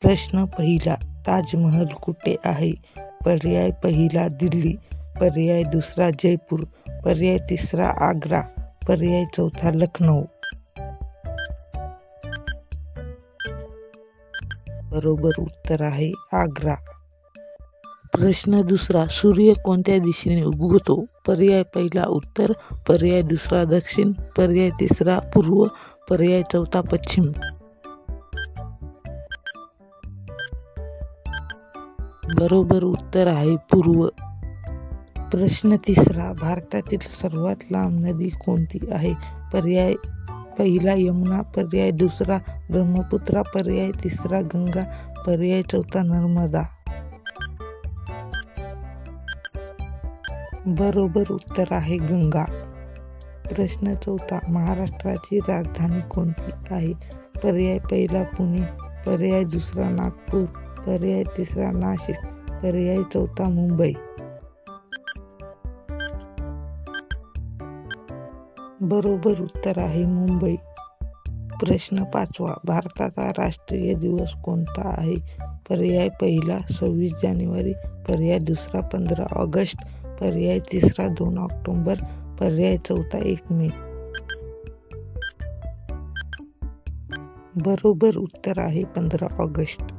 प्रश्न पहिला ताजमहल कुठे आहे? पर्याय पहिला दिल्ली. पर्याय दुसरा जयपूर. पर्याय तिसरा आग्रा. पर्याय चौथा लखनौ बरोबर उत्तर आहे आग्रा. प्रश्न दुसरा सूर्य कोणत्या दिशेने उगवतो पर्याय पहिला उत्तर. पर्याय दुसरा दक्षिण. पर्याय तिसरा पूर्व. पर्याय चौथा पश्चिम. बरोबर उत्तर आहे पूर्व. प्रश्न तिसरा. भारतातील सर्वात लांब नदी कोणती आहे? पर्याय पहिला यमुना पर्याय दुसरा ब्रह्मपुत्रा पर्याय तिसरा गंगा पर्याय चौथा नर्मदा. बरोबर उत्तर आहे गंगा. प्रश्न चौथा. महाराष्ट्राची राजधानी कोणती आहे? पर्याय पहिला पुणे पर्याय दुसरा नागपूर पर्याय तिसरा नाशिक पर्याय चौथा मुंबई. बरोबर उत्तर आहे मुंबई. प्रश्न पाचवा भारताचा राष्ट्रीय दिवस कोणता आहे? पर्याय पहिला सव्वीस जानेवारी पर्याय दुसरा पंधरा ऑगस्ट पर्याय तिसरा दोन ऑक्टोंबर पर्याय चौथा एक मे. बरोबर उत्तर आहे पंधरा ऑगस्ट.